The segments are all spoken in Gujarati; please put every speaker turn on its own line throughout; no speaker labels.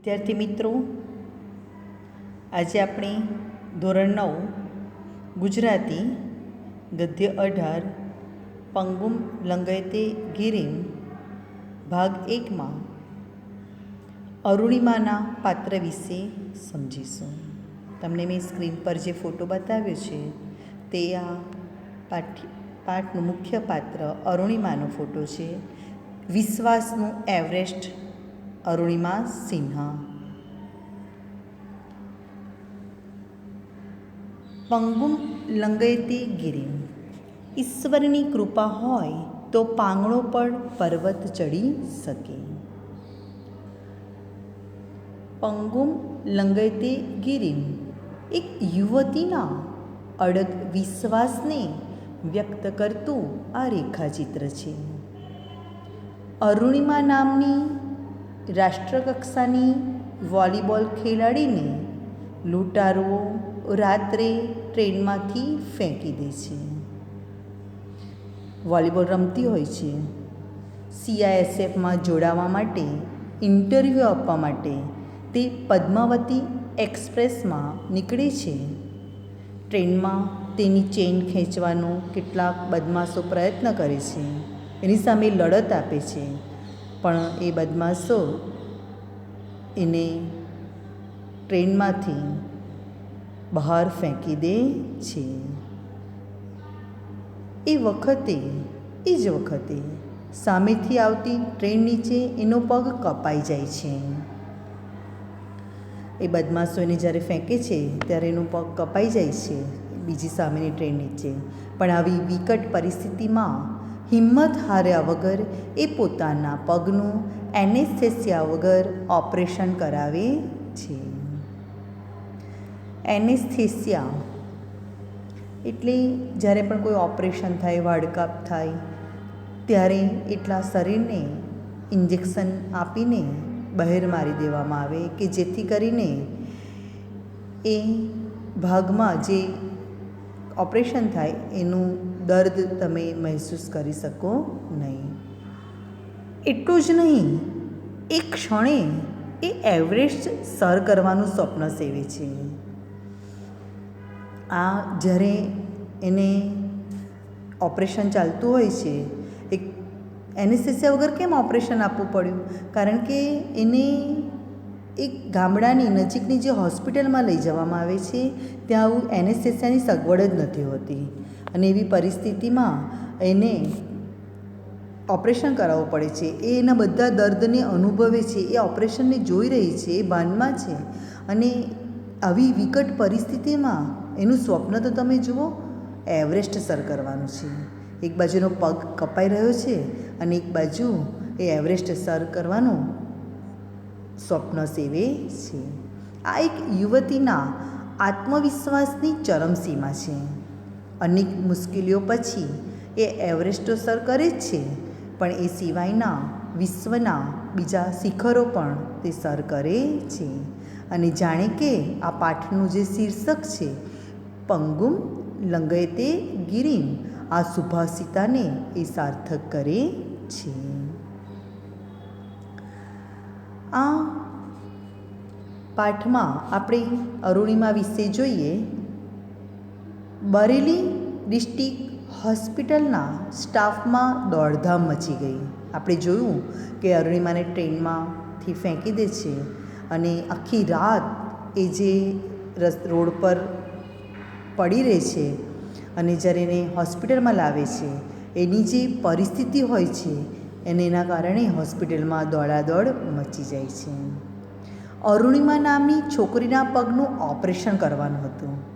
વિદ્યાર્થી મિત્રો, આજે આપણે ધોરણ નવ, ગુજરાતી ગદ્ય અઢાર, પંગુમ લંગયતે ગિરિમ, ભાગ એકમાં અરુણિમાના પાત્ર વિશે સમજીશું. તમને મેં સ્ક્રીન પર જે ફોટો બતાવ્યો છે, તે આ પાઠ પાઠનું મુખ્ય પાત્ર અરુણિમાનો ફોટો છે. વિશ્વાસનું એવરેસ્ટ અરુણિમા સિન્હા. પંગુમ લંગયતી ગિરિમ ઈશ્વરની કૃપા હોય તો પાંગણો પણ પર્વત ચડી શકે. પંગુમ લંગયતે ગિરિમ એક યુવતીના અડગ વિશ્વાસને વ્યક્ત કરતું આ રેખાચિત્ર છે. અરુણિમા નામની રાષ્ટ્રકક્ષાની વોલીબોલ ખેલાડીને લૂંટારુઓ રાત્રે ટ્રેનમાંથી ફેંકી દે છે. વોલીબોલ રમતી હોય છે. સીઆઈએસએફમાં જોડાવા માટે, ઇન્ટરવ્યૂ આપવા માટે તે પદ્માવતી એક્સપ્રેસમાં નીકળે છે. ટ્રેનમાં તેની ચેઇન ખેંચવાનો કેટલાક બદમાશો પ્રયત્ન કરે છે. એની સામે લડત આપે છે. પણ એ બદમાશો એને ટ્રેનમાંથી બહાર ફેંકી દે છે. એ વખતે, એ જ વખતે સામેથી આવતી ટ્રેન નીચે એનો પગ કપાઈ જાય છે. એ બદમાશો એને જ્યારે ફેંકે છે, ત્યારે એનો પગ કપાઈ જાય છે બીજી સામેની ટ્રેન નીચે. પણ આવી વિકટ પરિસ્થિતિમાં હિંમત હાર્યા વગર એ પોતાના પગનું એનેસ્થેસિયા વગર ઓપરેશન કરાવે છે. એનેસ્થેસિયા એટલે જ્યારે પણ કોઈ ઓપરેશન થાય વાડકાપ થાય, ત્યારે એટલા શરીરને ઇન્જેક્શન આપીને બહેર મારી દેવામાં આવે કે જેથી કરીને એ ભાગમાં જે ઓપરેશન થાય એનું દર્દ તમે મહેસૂસ કરી શકો નહીં. એટલું જ નહીં એ ક્ષણે એ એવરેસ્ટ સર કરવાનું સ્વપ્ન સેવે છે. આ જ્યારે એને ઓપરેશન ચાલતું હોય છે, એક એનેસ્થેસિયા વગર કેમ ઓપરેશન આપવું પડ્યું? કારણ કે એને એક ગામડાની નજીકની જે હોસ્પિટલમાં લઈ જવામાં આવે છે, ત્યાં આવું એનેસ્થેસિયાની સગવડ જ નથી હોતી. અને એવી પરિસ્થિતિમાં એને ઓપરેશન કરાવવું પડે છે. એ એના બધા દર્દને અનુભવે છે. એ ઓપરેશનને જોઈ રહી છે. એ ભાનમાં છે. અને આવી વિકટ પરિસ્થિતિમાં એનું સ્વપ્ન તો તમે જુઓ, એવરેસ્ટ સર કરવાનું છે. એક બાજુનો પગ કપાઈ રહ્યો છે અને એક બાજુ એ એવરેસ્ટ સર કરવાનું સ્વપ્ન સેવે છે. આ એક યુવતીના આત્મવિશ્વાસની ચરમસીમા છે. અનેક મુશ્કેલીઓ પછી એ એવરેસ્ટો સર કરે જ છે, પણ એ સિવાયના વિશ્વના બીજા શિખરો પણ તે સર કરે છે. અને જાણે કે આ પાઠનું જે શીર્ષક છે, પંગુમ લંગયતે ગિરિમ આ સુભાષિતાને એ સાર્થક કરે છે. આ પાઠમાં આપણે અરુણિમા વિશે જોઈએ. બરેલી ડિસ્ટ્રિક્ટ હોસ્પિટલના સ્ટાફમાં દોડધામ મચી ગઈ. આપણે જોયું કે અરુણિમાને ટ્રેનમાંથી ફેંકી દે છે અને આખી રાત એ જે રોડ પર પડી રહે છે અને જ્યારે એને હોસ્પિટલમાં લાવે છે, એની જે પરિસ્થિતિ હોય છે એને એના કારણે હોસ્પિટલમાં દોડાદોડ મચી જાય છે. અરુણિમા નામની છોકરીના પગનું ઓપરેશન કરવાનું હતું.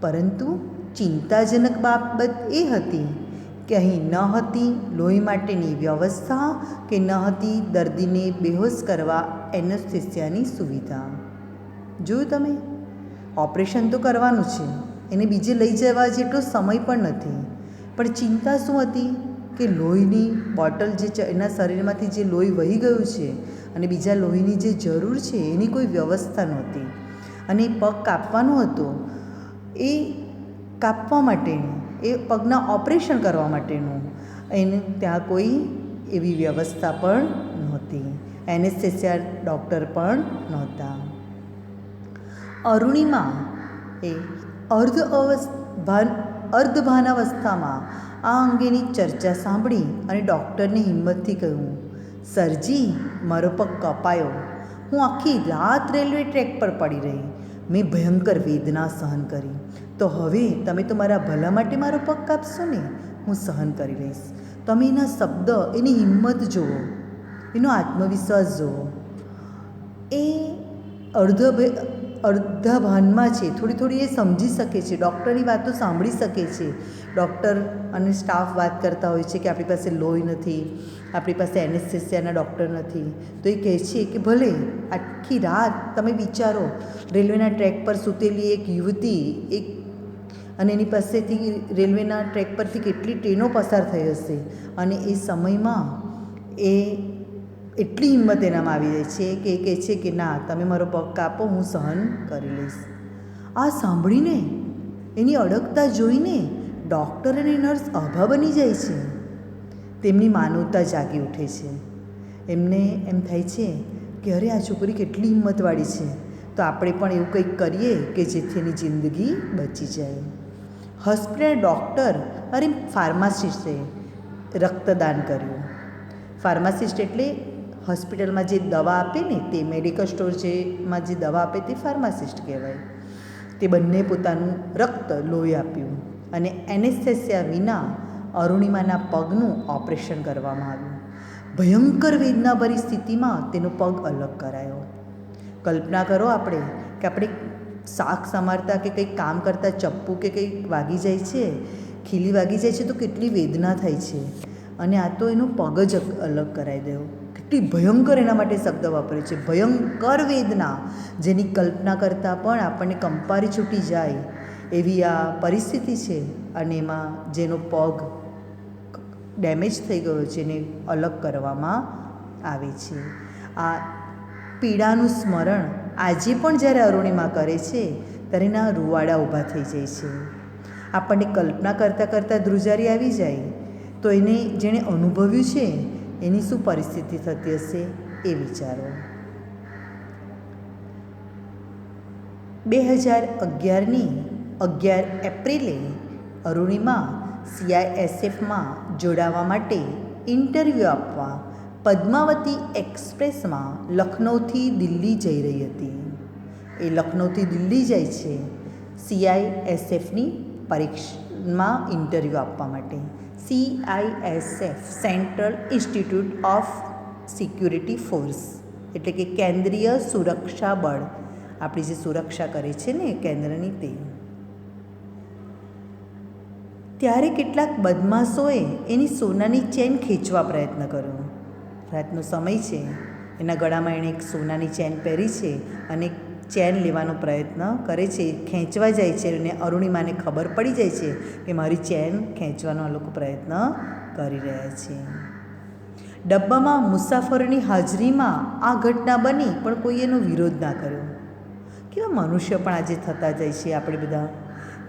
પરંતુ ચિંતાજનક બાબત એ હતી કે અહીં ન હતી લોહી માટેની વ્યવસ્થા કે ન હતી દર્દીને બેહોશ કરવા એનેસ્થેસિયાની સુવિધા. જોયું તમે, ઓપરેશન તો કરવાનું છે, એને બીજે લઈ જવા જેટલો સમય પણ નથી, પણ ચિંતા શું હતી? કે લોહીની બોટલ જે એના શરીરમાંથી જે લોહી વહી ગયું છે અને બીજા લોહીની જે જરૂર છે, એની કોઈ વ્યવસ્થા નહોતી. અને એ પગ કાપવાનો હતો, એ કાપવા માટેનું, એ પગના ઓપરેશન કરવા માટેનું, એને ત્યાં કોઈ એવી વ્યવસ્થા પણ નહોતી. એનેસ્થેસિયા ડૉક્ટર પણ નહોતા. અરુણિમા એ અર્ધ અવસ્થ ભાન, અર્ધભાનાવસ્થામાં આ અંગેની ચર્ચા સાંભળી અને ડૉક્ટરને હિંમતથી કહ્યું, સરજી, મારો પગ કપાયો. હું આખી રાત રેલવે ટ્રેક પર પડી રહી. મેં ભયંકર વેદના સહન કરી. તો હવે તમે તો મારા ભલા માટે મારો પગ કાપશો ને? હું સહન કરી લઈશ. તમે એના શબ્દ, એની હિંમત જુઓ. એનો આત્મવિશ્વાસ જુઓ. એ અડધો અડધા ભાનમાં છે. થોડી થોડી એ સમજી શકે છે. ડૉક્ટરની વાતો સાંભળી શકે છે. ડૉક્ટર અને સ્ટાફ વાત કરતા હોય છે કે આપણી પાસે લોહી નથી, આપણી પાસે એનેસ્થેસિયાના ડૉક્ટર નથી. તો એ કહે છે કે ભલે, આખી રાત તમે વિચારો, રેલવેના ટ્રેક પર સૂતેલી એક યુવતી, એક અને એની પાસેથી રેલવેના ટ્રેક પરથી કેટલી ટ્રેનો પસાર થઈ હશે? અને એ સમયમાં એ એટલી હિંમત એનામાં આવી જાય છે કે એ કહે છે કે ના, તમે મારો પગ કાપો, હું સહન કરી લઈશ. આ સાંભળીને, એની અડગતા જોઈને ડૉક્ટર અને નર્સ અભા બની જાય છે. તેમની માનવતા જાગી ઉઠે છે. એમને એમ થાય છે કે અરે, આ છોકરી કેટલી હિંમતવાળી છે. તો આપણે પણ એવું કંઈક કરીએ કે જેથી એની જિંદગી બચી જાય. હોસ્પિટલ ડૉક્ટર અરે, ફાર્માસિસ્ટે રક્તદાન કર્યું. ફાર્માસિસ્ટ એટલે હોસ્પિટલમાં જે દવા આપે ને તે મેડિકલ સ્ટોર જેમાં જે દવા આપે તે ફાર્માસિસ્ટ કહેવાય. તે બંને પોતાનું રક્ત લોહી આપ્યું અને એનેસ્થેસિયા વિના અરુણિમાના પગનું ઓપરેશન કરવામાં આવ્યું. ભયંકર વેદનાભરી સ્થિતિમાં તેનો પગ અલગ કરાયો. કલ્પના કરો આપણે કે આપણે શાક સમારતા કે કંઈક કામ કરતાં ચપ્પુ કે કંઈક વાગી જાય છે, ખીલી વાગી જાય છે તો કેટલી વેદના થાય છે. અને આ તો એનો પગ જ અલગ કરાવી દેવો કેટલી ભયંકર એના માટે શબ્દ વાપરે છે. ભયંકર વેદના જેની કલ્પના કરતાં પણ આપણને કંપારી છૂટી જાય એવી આ પરિસ્થિતિ છે અને એમાં જેનો પગ ડેમેજ થઈ ગયો છે એને અલગ કરવામાં આવે છે. આ પીડાનું સ્મરણ આજે પણ જ્યારે અરુણિમા કરે છે ત્યારે એના રૂવાડા ઊભા થઈ જાય છે. આપણને કલ્પના કરતાં કરતાં ધ્રુજારી આવી જાય તો એને જેણે અનુભવ્યું છે એની શું પરિસ્થિતિ થતી હશે એ વિચારો. બે હજાર અગિયારની અગિયાર એપ્રિલે અરુણિમા સીઆઈએસએફમાં જોડાવા માટે ઇન્ટરવ્યૂ આપવા પદ્માવતી એક્સપ્રેસમાં લખનૌથી દિલ્હી જઈ રહી હતી. એ લખનૌથી દિલ્હી જાય છે સીઆઈએસએફની પરીક્ષામાં ઇન્ટરવ્યૂ આપવા માટે. CISF central institute of security force, એટલે કે કેન્દ્રીય સુરક્ષા બળ. આપણી જે સુરક્ષા કરે છે ને કેન્દ્રની તે. ત્યારે કેટલાક બદમાશોએ એની સોનાની ચેન ખેંચવા પ્રયત્ન કર્યો. રાતનો સમય છે. એના ગળામાં એણે એક સોનાની ચેન પહેરી છે અને ચેન લેવાનો પ્રયત્ન કરે છે, ખેંચવા જાય છે અને અરુણિમાને ખબર પડી જાય છે કે મારી ચેન ખેંચવાનો આ લોકો પ્રયત્ન કરી રહ્યા છે. ડબ્બામાં મુસાફરની હાજરીમાં આ ઘટના બની, પણ કોઈ એનો વિરોધ ના કર્યો. કેવા મનુષ્ય પણ આજે થતા જાય છે આપણે બધા.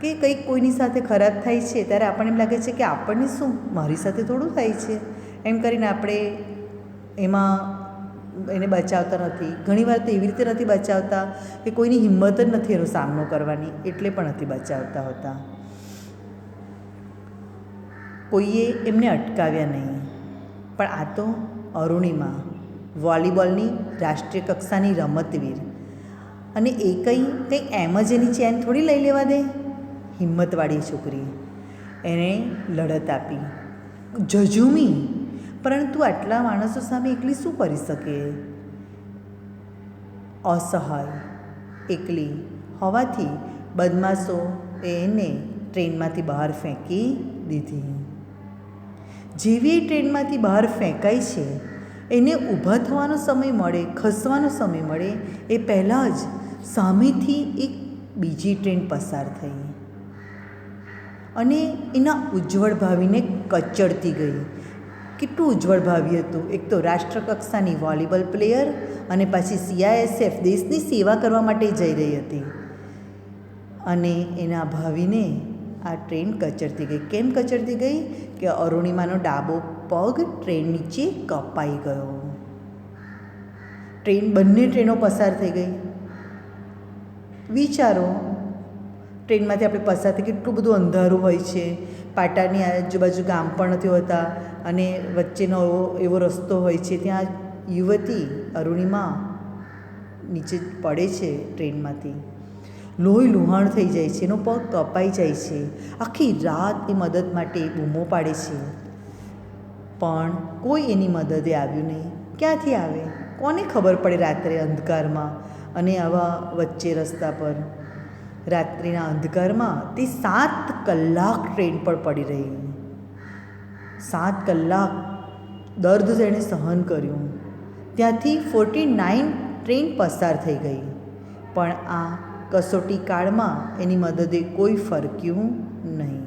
કે કંઈક કોઈની સાથે ખરાબ થાય છે, ત્યારે આપણને એમ લાગે છે કે આપણને શું, મારી સાથે થોડું થાય છે. એમ કરીને આપણે એમાં એને બચાવતા નથી. ઘણીવાર તો એવી રીતે નથી બચાવતા કે કોઈની હિંમત જ નથી એનો સામનો કરવાની, એટલે પણ નથી બચાવતા હોતા. કોઈએ એમને અટકાવ્યા નહીં. પણ આ તો અરુણિમા, વોલીબોલની રાષ્ટ્રીય કક્ષાની રમતવીર. અને એ કંઈ કંઈ એમ જ એની ચેન થોડી લઈ લેવા દે? હિંમતવાળી છોકરી. એણે લડત આપી. જજુમી પરંતુ આટલા માણસો સામે એકલી શું કરી શકે? અસહાય, એકલી હોવાથી બદમાશો એને ટ્રેનમાંથી બહાર ફેંકી દીધી. જેવી ટ્રેનમાંથી બહાર ફેંકાય છે, એને ઊભા થવાનો સમય મળે, ખસવાનો સમય મળે, એ પહેલાં જ સામેથી એક બીજી ટ્રેન પસાર થઈ. અને એના ઉજ્જવળ ભાવિને કચડતી ગઈ. કેટલું ઉજ્જવળ ભાવિ હતું. એક તો રાષ્ટ્રકક્ષાની વોલીબોલ પ્લેયર અને પાછી સીઆઈએસએફ દેશની સેવા કરવા માટે જઈ રહી હતી. અને એના ભાવિને આ ટ્રેન કચડતી ગઈ. કેમ કચડતી ગઈ? કે અરુણિમાનો ડાબો પગ ટ્રેન નીચે કપાઈ ગયો. ટ્રેન બંને ટ્રેનો પસાર થઈ ગઈ. વિચારો, ટ્રેનમાંથી આપણે પસાર થઈ કેટલું બધું અંધારું હોય છે. પાટાની આજુબાજુ ગામ પણ નથી હોતા અને વચ્ચેનો એવો રસ્તો હોય છે, ત્યાં યુવતી અરુણિમા નીચે પડે છે ટ્રેનમાંથી. લોહી લુહાણ થઈ જાય છે, એનો પગ કપાઈ જાય છે. આખી રાત એ મદદ માટે બૂમો પાડે છે. પણ કોઈ એની મદદે આવ્યું નહીં. ક્યાંથી આવે? કોને ખબર પડે રાત્રે અંધકારમાં અને આવા વચ્ચે રસ્તા પર? રાત્રિના અંધકારમાં તે સાત કલાક ટ્રેન પર પડી રહી. સાત કલાક દર્દ તેણે સહન કર્યું. ત્યાંથી ફોર્ટી નાઇન ટ્રેન પસાર થઈ ગઈ. પણ આ કસોટી કાળમાં એની મદદે કોઈ ફરક્યું નહીં.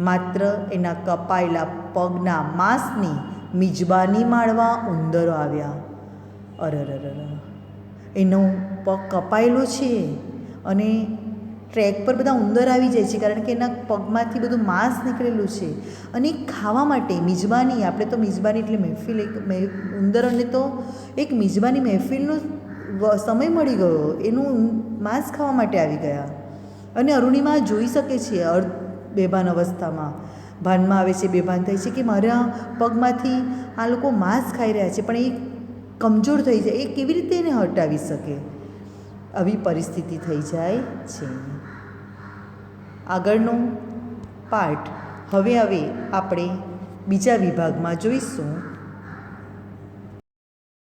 માત્ર એના કપાયેલા પગના માંસની મિજબાની માળવા ઉંદરો આવ્યા. અરર એનો પગ કપાયેલો છે. અને ટ્રેક પર બધા ઉંદર આવી જાય છે કારણ કે એના પગમાંથી બધું માંસ નીકળેલું છે. અને ખાવા માટે મિજબાની, આપણે તો મિજબાની એટલે મહેફિલ, એક ઉંદરોને તો એક મિજબાની મહેફિલનો સમય મળી ગયો. એનું માંસ ખાવા માટે આવી ગયા. અને અરુણિમા જોઈ શકે છે અર્ધ બેભાન અવસ્થામાં. ભાનમાં આવે છે, બેભાન થાય છે કે મારા પગમાંથી આ લોકો માંસ ખાઈ રહ્યા છે, પણ એ કમજોર થઈ જાય. એ કેવી રીતે એને હટાવી શકે? આવી પરિસ્થિતિ થઈ જાય છે. આગળનો પાઠ હવે હવે આપણે બીજા વિભાગમાં જોઈશું.